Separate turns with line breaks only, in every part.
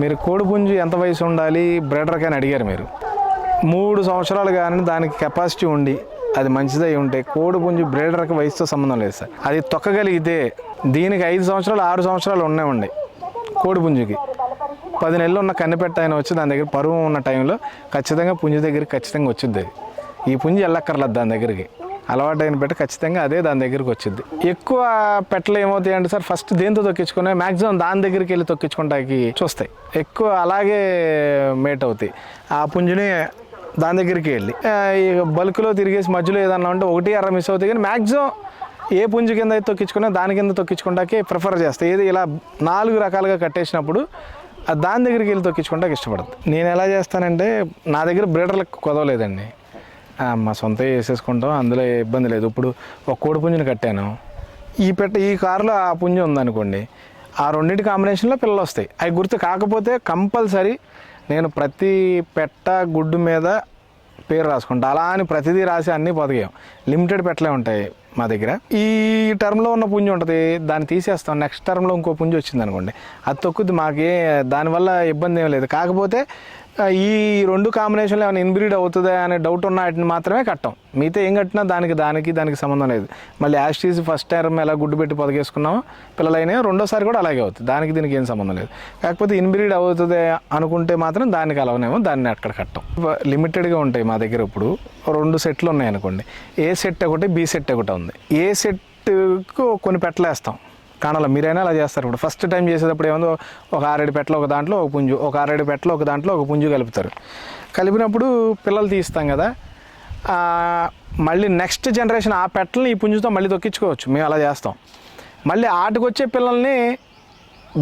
మీరు కోడిపుంజు ఎంత వయసు ఉండాలి? బ్రీడర్కి అని అడిగారు మీరు. మూడు సంవత్సరాలు కానీ దానికి కెపాసిటీ ఉండి అది మంచిదై ఉంటే కోడిపుంజు బ్రీడర్కి వయసుతో సంబంధం లేదు సార్. అది తొక్కగలిగితే దీనికి ఐదు సంవత్సరాలు ఆరు సంవత్సరాలు ఉన్నాయి ఉండే కోడిపుంజుకి. పది నెలలు ఉన్న కన్నెపెట్ట ఆయన వచ్చి దాని దగ్గర పరువు ఉన్న టైంలో ఖచ్చితంగా పుంజు దగ్గరికి ఖచ్చితంగా వచ్చింది అది. ఈ పుంజు వెళ్ళక్కర్లేదు దాని దగ్గరికి. అలవాటు అయిన పెట్ట ఖచ్చితంగా అదే దాని దగ్గరికి వచ్చింది. ఎక్కువ పెట్టలు ఏమవుతాయి అంటే సార్ ఫస్ట్ దేంతో తొక్కించుకునే మ్యాక్సిమం దాని దగ్గరికి వెళ్ళి తొక్కించుకుంటాకి చూస్తాయి. ఎక్కువ అలాగే మేట్ అవుతాయి. ఆ పుంజుని దాని దగ్గరికి వెళ్ళి ఈ బల్క్లో తిరిగేసి మధ్యలో ఏదన్నా ఉంటే ఒకటి అర మిస్ అవుతాయి కానీ మ్యాక్సిమం ఏ పుంజు కింద అయితే తొక్కించుకున్నా దాని కింద తొక్కించుకుంటాకే ప్రిఫర్ చేస్తాయి ఏది ఇలా నాలుగు రకాలుగా కట్టేసినప్పుడు దాని దగ్గరికి వెళ్ళి తొక్కించుకుంటాకి ఇష్టపడదు. నేను ఎలా చేస్తానంటే నా దగ్గర బ్రీడర్లకు కుదవలేదండి. మా సొంత వేసేసుకుంటాం అందులో ఇబ్బంది లేదు. ఇప్పుడు ఒక కోడి పుంజుని కట్టాను. ఈ పెట్ట ఈ కారులో ఆ పుంజు ఉందనుకోండి ఆ రెండింటి కాంబినేషన్లో పిల్లలు వస్తాయి. అవి గుర్తు కాకపోతే కంపల్సరీ నేను ప్రతి పెట్ట గుడ్డు మీద పేరు రాసుకుంటా. అలా అని ప్రతిదీ రాసి అన్నీ బతికాం లిమిటెడ్ పెట్టలే ఉంటాయి మా దగ్గర. ఈ టర్మ్లో ఉన్న పుంజు ఉంటుంది దాన్ని తీసేస్తాం. నెక్స్ట్ టర్మ్లో ఇంకో పుంజు వచ్చింది అనుకోండి అది తొక్కుద్ది మాకే దానివల్ల ఇబ్బంది ఏం లేదు. కాకపోతే ఈ రెండు కాంబినేషన్లో ఏమైనా ఇన్బ్రీడ్ అవుతుందా అనే డౌట్ ఉన్న వాటిని మాత్రమే కట్టాం. మిగతా ఏం కట్టినా దానికి దానికి దానికి సంబంధం లేదు. మళ్ళీ యాస్టీస్ ఫస్ట్ టైం ఎలా గుడ్డు పెట్టి పొదగేసుకున్నామో పిల్లలైనా రెండోసారి కూడా అలాగే అవుతుంది. దానికి దీనికి ఏం సంబంధం లేదు. కాకపోతే ఇన్బ్రీడ్ అవుతుంది అనుకుంటే మాత్రం దానికి అలవనేమో దాన్ని అక్కడ కట్టాం. లిమిటెడ్గా ఉంటాయి మా దగ్గర ఇప్పుడు. రెండు సెట్లు ఉన్నాయి అనుకోండి. ఏ సెట్ ఒకటి బి సెట్ ఒకటి ఉంది. ఏ సెట్కు కొన్ని పెట్టలేస్తాం. కానాల మీరైనా అలా చేస్తారు. ఇప్పుడు ఫస్ట్ టైం చేసేటప్పుడు ఏముందో ఒక ఆరేడు పెట్టలు ఒక దాంట్లో ఒక పుంజు ఒక ఆరేడు పెట్టలు ఒక దాంట్లో ఒక పుంజు కలుపుతారు. కలిపినప్పుడు పిల్లలు తీస్తాం కదా మళ్ళీ నెక్స్ట్ జనరేషన్ ఆ పెట్టలని ఈ పుంజుతో మళ్ళీ తొక్కించుకోవచ్చు. మేము అలా చేస్తాం. మళ్ళీ ఆటకు వచ్చే పిల్లల్ని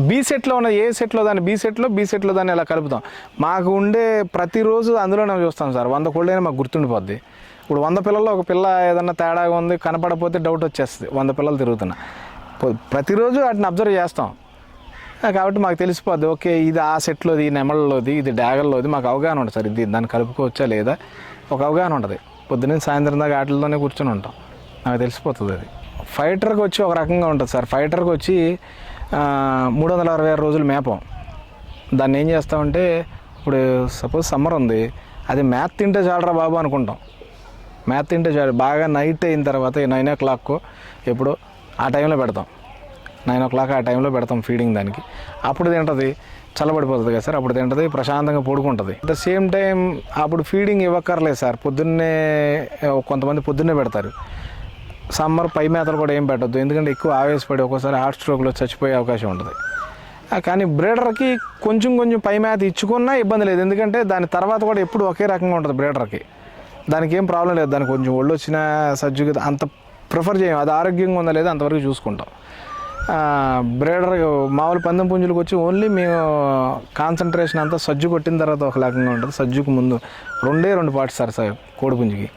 బీ సెట్లో ఉన్న ఏ సెట్లో దాన్ని బీ సెట్లో బీ సెట్లో దాన్ని ఇలా కలుపుతాం. మాకు ఉండే ప్రతిరోజు అందులోనే చూస్తాం సార్. వంద కోళ్ళైనా మాకు గుర్తుండిపోద్ది. ఇప్పుడు వంద పిల్లల్లో ఒక పిల్ల ఏదన్నా తేడాగా ఉంది కనపడపోతే డౌట్ వచ్చేస్తుంది. వంద పిల్లలు తిరుగుతున్నా. ప్రతిరోజు వాటిని అబ్జర్వ్ చేస్తాం. కాబట్టి మాకు తెలిసిపోద్ది ఓకే ఇది ఆ సెట్లోది ఈ నెమళ్ళలోది ఇది డ్యాగల్లోది మాకు అవగాహన ఉంటుంది సార్ ఇది దాన్ని కలుపుకోవచ్చా లేదా? ఒక అవగాహన ఉంటుంది. పొద్దున్నే సాయంత్రం దాకా వాటిల్లోనే కూర్చొని ఉంటాం. నాకు తెలిసిపోతుంది అది. ఫైటర్కి వచ్చి ఒక రకంగా ఉంటుంది సార్. ఫైటర్కి వచ్చి మూడు వందల అరవై ఆరు రోజులు మేపం. దాన్ని ఏం చేస్తామంటే ఇప్పుడు సపోజ్ సమ్మర్ ఉంది అది మ్యాథ్ తింటే చాలరా బాబు అనుకుంటాం. మ్యాథ్ తింటే చాలు. బాగా నైట్ అయిన తర్వాత నైన్ ఓ క్లాక్ ఎప్పుడో ఆ టైంలో పెడతాం. నైన్ ఓ క్లాక్ ఆ టైంలో పెడతాం ఫీడింగ్ దానికి. అప్పుడు తింటుంది చల్లబడిపోతుంది కదా సార్ అప్పుడు తింటుంది ప్రశాంతంగా పడుకుంటుంది. అట్ ద సేమ్ టైం అప్పుడు ఫీడింగ్ ఇవ్వక్కర్లేదు సార్. పొద్దున్నే కొంతమంది పొద్దున్నే పెడతారు. సమ్మర్ పై మేతలు కూడా ఏం పెట్టద్దు. ఎందుకంటే ఎక్కువ ఆవేశపడి ఒక్కోసారి హార్ట్ స్ట్రోక్లో చచ్చిపోయే అవకాశం ఉంటుంది. కానీ బ్రీడర్కి కొంచెం కొంచెం పై మేత ఇచ్చుకున్నా ఇబ్బంది లేదు. ఎందుకంటే దాని తర్వాత కూడా ఎప్పుడు ఒకే రకంగా ఉంటుంది బ్రీడర్కి దానికి ఏం ప్రాబ్లం లేదు. దానికి కొంచెం ఒళ్ళు వచ్చిన సజ్జుగా అంత ప్రిఫర్ చేయం. అది ఆరోగ్యంగా ఉందా లేదా అంతవరకు చూసుకుంటాం. బ్రేడర్ మామూలు పందెం పుంజులకు వచ్చి ఓన్లీ మేము కాన్సన్ట్రేషన్ అంతా సజ్జు కొట్టిన తర్వాత ఒక రకంగా ఉంటుంది. సజ్జుకు ముందు రెండే రెండు పార్ట్స్ సార్ సార్ కోడిపుంజుకి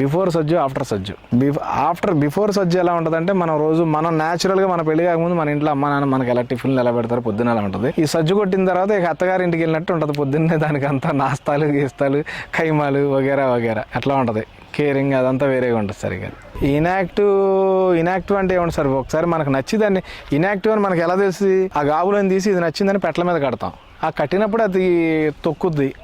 బిఫోర్ సజ్జు ఆఫ్టర్ సజ్జు. బిఫ్ ఆఫ్టర్ బిఫోర్ సజ్జు ఎలా ఉంటుందంటే మనం రోజు మనం న్యాచురల్గా మన పెళ్ళి కాకముందు మన ఇంట్లో అమ్మ నాన్న మనకి ఎలా టిఫిన్లు ఎలా పెడతారు పొద్దున్న ఎలా ఉంటుంది. ఈ సజ్జు కొట్టిన తర్వాత ఇక అత్తగారి ఇంటికి వెళ్ళినట్టు ఉంటుంది. పొద్దున్నే దానికి అంతా నాస్తాలు గీస్తాలు కైమాలు వగేరా వగేరా అట్లా ఉంటుంది. కేరింగ్ అదంతా వేరేగా ఉంటుంది సార్ ఇక ఇనాక్టివ్ ఇనాక్టివ్ అంటే ఏమండి సార్? ఒకసారి మనకు నచ్చిదాన్ని ఇనాక్టివ్ అని మనకి ఎలా తెలిసి? ఆ గాబులను తీసి ఇది నచ్చిందని పెట్టల మీద కడతాం. ఆ కట్టినప్పుడు అది తొక్కుద్ది.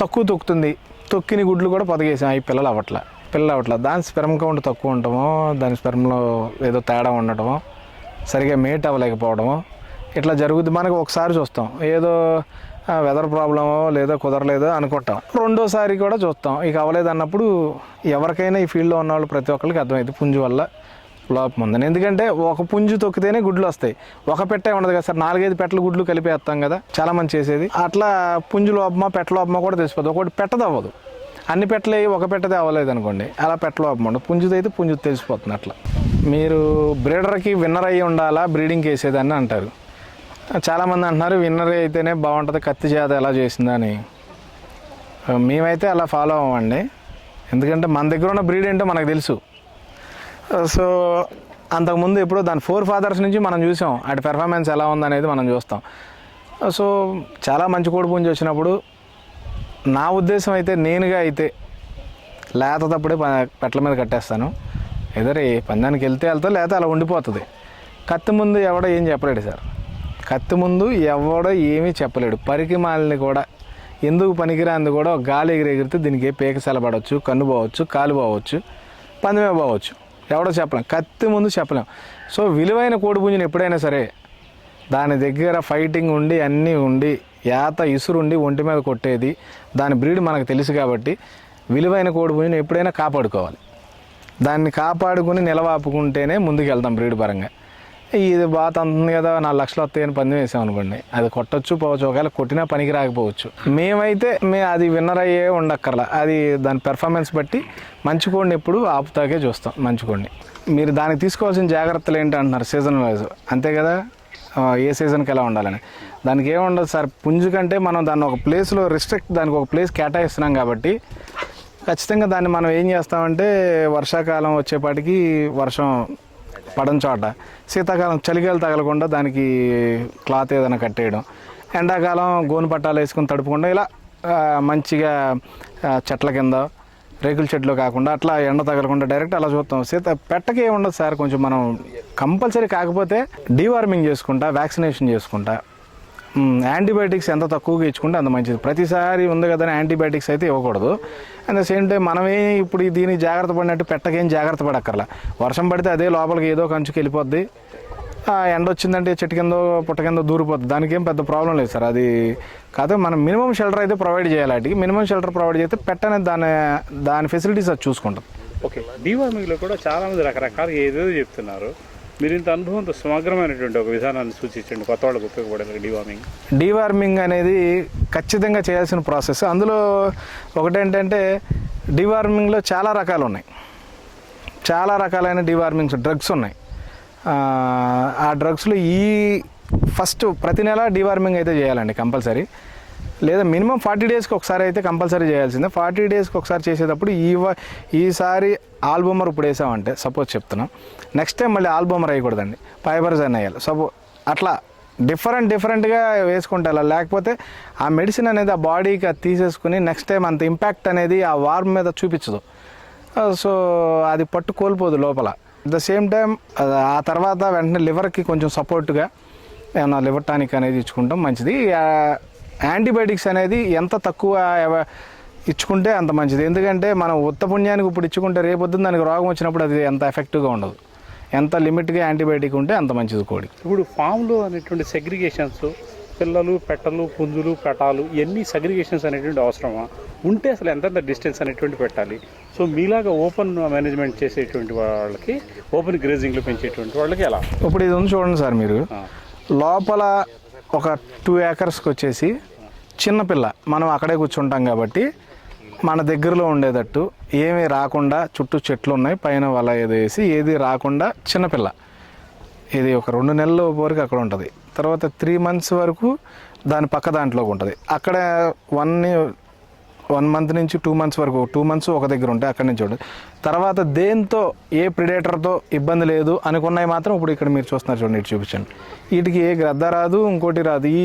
తక్కువ తొక్కుతుంది. తొక్కిన గుడ్లు కూడా పొదగేసాం. ఈ పిల్లలు అవ్వట్ల. పిల్లలు అవ్వట్ల. దాని స్పెరం కౌంట్ తక్కువ ఉండటము దాని స్పెరంలో ఏదో తేడా ఉండటము సరిగా మేట్ అవ్వలేకపోవడము ఇట్లా జరుగుద్ది. మనకు ఒకసారి చూస్తాం. ఏదో వెదర్ ప్రాబ్లమో లేదో కుదరలేదో అనుకుంటాం. రెండోసారి కూడా చూస్తాం. ఇక అవ్వలేదు అన్నప్పుడు ఎవరికైనా ఈ ఫీల్డ్లో ఉన్న వాళ్ళు ప్రతి ఒక్కరికి అర్థమైంది పుంజు వల్ల లోపం ఉందని. ఎందుకంటే ఒక పుంజు తొక్కితేనే గుడ్లు వస్తాయి. ఒక పెట్టే ఉండదు కదా సార్. నాలుగైదు పెట్టలు గుడ్లు కలిపేస్తాం కదా. చాలా మంది చేసేది. అట్లా పుంజు లోపమా పెట్ట లోపమా కూడా తెలిసిపోతుంది ఒకటి పెట్టదవ్వదు అన్ని పెట్టలే ఒక పెట్టదే అవ్వలేదు అనుకోండి. అలా పెట్ట లోపం ఉండదు. పుంజుది అయితే పుంజు తెలిసిపోతుంది అట్లా. మీరు బ్రీడర్కి విన్నర్ అయ్యి ఉండాలా? బ్రీడింగ్ వేసేదని అంటారు. చాలామంది అంటున్నారు విన్నర్ అయితేనే బాగుంటుంది కత్తి చేత ఎలా చేసిందని. మేమైతే అలా ఫాలో అవ్వండి ఎందుకంటే మన దగ్గర ఉన్న బ్రీడ్ ఏంటో మనకు తెలుసు. సో అంతకుముందు ఎప్పుడు దాని ఫోర్ ఫాదర్స్ నుంచి మనం చూసాం అటు పెర్ఫార్మెన్స్ ఎలా ఉందనేది మనం చూస్తాం. సో చాలా మంచి కోడి పుంజి వచ్చినప్పుడు నా ఉద్దేశం అయితే నేనుగా అయితే లేత తప్పుడే పెట్టల మీద కట్టేస్తాను. ఎదరి పందానికి వెళ్తే వెళ్తా లేకపోతే అలా ఉండిపోతుంది. కత్తి ముందు ఎవడో ఏం చెప్పలేడు సార్. కత్తి ముందు ఎవడో ఏమీ చెప్పలేడు. పరికి మాలిని కూడా ఎందుకు పనికిరాంది కూడా ఒక గాలి ఎగిరెగిరితే దీనికి పేక సెలబడవచ్చు కన్ను పోవచ్చు కాలు పోవచ్చు పందమే పోవచ్చు. ఎవడో చెప్పలేం. కత్తి ముందు చెప్పలేం. సో విలువైన కోడిపుంజుని ఎప్పుడైనా సరే దాని దగ్గర ఫైటింగ్ ఉండి అన్నీ ఉండి యాత ఇసురుండి ఒంటి మీద కొట్టేది దాని బ్రీడ్ మనకు తెలుసు కాబట్టి విలువైన కోడిపుంజుని ఎప్పుడైనా కాపాడుకోవాలి. దాన్ని కాపాడుకుని నిలవాపుకుంటేనే ముందుకు వెళ్తాం బ్రీడ్ పరంగా. ఇది బాగా తంతుంది కదా నాలుగు లక్షలు వస్తాయని పందెం వేసాం అనుకోండి. అది కొట్టచ్చు పోవచ్చు. ఒకవేళ కొట్టినా పనికి రాకపోవచ్చు. మేమైతే మే అది విన్నర్ అయ్యే ఉండక్కర్లా. అది దాని పెర్ఫార్మెన్స్ బట్టి మంచి కోడిని ఎప్పుడు ఆపుతాకే చూస్తాం మంచి కోడిని. మీరు దానికి తీసుకోవాల్సిన జాగ్రత్తలు ఏంటి అంటున్నారు సీజన్ వైజ్ అంతే కదా? ఏ సీజన్కి ఎలా ఉండాలని? దానికి ఏముండదు సార్ పుంజు కంటే మనం దాన్ని ఒక ప్లేస్లో రిస్ట్రిక్ట్ దానికి ఒక ప్లేస్ కేటాయిస్తున్నాం కాబట్టి ఖచ్చితంగా దాన్ని మనం ఏం చేస్తామంటే వర్షాకాలం వచ్చేపాటికి వర్షం పడని చోట. శీతాకాలం చలికాయలు తగలకుండా దానికి క్లాత్ ఏదైనా కట్టేయడం. ఎండాకాలం గోను పట్టాలు వేసుకొని తడుపుకుండా ఇలా మంచిగా చెట్ల కింద రేకుల చెట్లు కాకుండా అట్లా ఎండ తగలకుండా డైరెక్ట్ అలా చూస్తాం. సీత పెట్టకి ఏముండదు సార్ కొంచెం మనం కంపల్సరీ కాకపోతే డీవార్మింగ్ చేసుకుంటా వ్యాక్సినేషన్ చేసుకుంటా. యాంటీబయాటిక్స్ ఎంత తక్కువగా ఇచ్చుకుంటే అంత మంచిది. ప్రతిసారి ఉంది కదా యాంటీబయాటిక్స్ అయితే ఇవ్వకూడదు. అండ్ ద సేమ్ టైం మనమే ఇప్పుడు దీనికి జాగ్రత్త పడినట్టు పెట్టకేం జాగ్రత్త పడక్కర్లా. వర్షం పడితే అదే లోపలికి ఏదో కంచుకి వెళ్ళిపోద్ది. ఎండ వచ్చిందంటే చెట్టు కింద పుట్ట కింద దూరిపోద్ది. దానికి ఏం పెద్ద ప్రాబ్లం లేదు సార్. అది కాదు మనం మినిమం షెల్టర్ అయితే ప్రొవైడ్ చేయాలి వాటికి. మినిమం షెల్టర్ ప్రొవైడ్ చేస్తే పెట్టనే దాని దాని ఫెసిలిటీస్ అది చూసుకుంటాం.
ఓకే. డీవార్మింగ్లో కూడా చాలామంది రకరకాలు ఏదేదో చెప్తున్నారు. మీరు ఇంత అనుభవంతో సమగ్రమైనటువంటి ఒక విధానాన్ని సూచించండి. కొత్త వాళ్ళకు ఉపయోగపడే డివార్మింగ్
డివార్మింగ్ అనేది ఖచ్చితంగా చేయాల్సిన ప్రాసెస్. అందులో ఒకటేంటంటే డివార్మింగ్లో చాలా రకాలు ఉన్నాయి చాలా రకాలైన డివార్మింగ్స్ డ్రగ్స్ ఉన్నాయి. ఆ, డ్రగ్స్లో ఈ ఫస్ట్ ప్రతి నెల డివార్మింగ్ అయితే చేయాలండి కంపల్సరీ. లేదా మినిమం ఫార్టీ డేస్కి ఒకసారి అయితే కంపల్సరీ చేయాల్సిందే. ఫార్టీ డేస్కి ఒకసారి చేసేటప్పుడు ఈ వ- ఈసారి ఆల్బమర్ ఇప్పుడు వేసామంటే సపోజ్ చెప్తున్నాం. నెక్స్ట్ టైం మళ్ళీ ఆల్బమర్ వేయకూడదండి. ఫైబర్స్ అని వేయాలి. సపో అట్లా డిఫరెంట్ డిఫరెంట్గా వేసుకుంటే అలా లేకపోతే ఆ మెడిసిన్ అనేది ఆ బాడీకి అది తీసేసుకుని నెక్స్ట్ టైం అంత ఇంపాక్ట్ అనేది ఆ వార్మ్ మీద చూపించదు. సో అది పట్టు కోల్పోదు లోపల. అట్ ద సేమ్ టైం ఆ తర్వాత వెంటనే లివర్కి కొంచెం సపోర్ట్గా ఏమన్నా లివర్ టానిక్ అనేది ఇచ్చుకుంటాం మంచిది. యాంటీబయాటిక్స్ అనేది ఎంత తక్కువ ఇచ్చుకుంటే అంత మంచిది. ఎందుకంటే మనం ఉత్త పుణ్యానికి ఇప్పుడు ఇచ్చుకుంటే రేపొద్దున దానికి రోగం వచ్చినప్పుడు అది ఎంత ఎఫెక్టివ్గా ఉండదు. ఎంత లిమిట్గా యాంటీబయాటిక్ ఉంటే అంత మంచిది కోడి.
ఇప్పుడు ఫామ్లో అనేటువంటి సెగ్రిగేషన్స్ పిల్లలు పెట్టలు పుంజులు పెటాలు ఇవన్నీ సెగ్రిగేషన్స్ అనేటువంటి అవసరమా? ఉంటే అసలు ఎంతెంత డిస్టెన్స్ అనేటువంటి పెట్టాలి? సో మీలాగా ఓపెన్ మేనేజ్మెంట్ చేసేటువంటి వాళ్ళకి ఓపెన్ గ్రేజింగ్లో పెంచేటువంటి వాళ్ళకి ఎలా?
ఇప్పుడు ఇది ఉంది చూడండి సార్ మీరు. లోపల ఒక టూ ఏకర్స్కి వచ్చేసి చిన్నపిల్ల మనం అక్కడే కూర్చుంటాం కాబట్టి మన దగ్గరలో ఉండేటట్టు ఏమీ రాకుండా చుట్టూ చెట్లు ఉన్నాయి పైన వల ఏదో వేసి ఏది రాకుండా చిన్నపిల్ల ఇది ఒక రెండు నెలల వరకు అక్కడ ఉంటుంది. తర్వాత త్రీ మంత్స్ వరకు దాని పక్క దాంట్లో ఉంటుంది. అక్కడ వన్ వన్ మంత్ నుంచి టూ మంత్స్ వరకు టూ మంత్స్ ఒక దగ్గర ఉంటాయి అక్కడి నుంచి ఉంటుంది తర్వాత దేంతో ఏ ప్రిడేటర్తో ఇబ్బంది లేదు అనుకున్నవి మాత్రం ఇప్పుడు ఇక్కడ మీరు చూస్తున్నారు చూడండి ఇటు చూపించండి. వీటికి ఏ గ్రద్ద రాదు ఇంకోటి రాదు. ఈ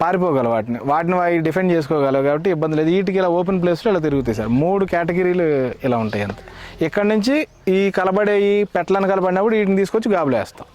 పారిపోగలవు వాటిని. వాటిని అవి డిఫెండ్ చేసుకోగలవు కాబట్టి ఇబ్బంది లేదు. వీటికి ఇలా ఓపెన్ ప్లేస్లో ఇలా తిరుగుతాయి సార్. మూడు కేటగిరీలు ఇలా ఉంటాయి అంతే. ఇక్కడ నుంచి ఈ కలబడే ఈ పెట్టలను కలబడినప్పుడు వీటిని తీసుకొచ్చి గాబులేస్తాం.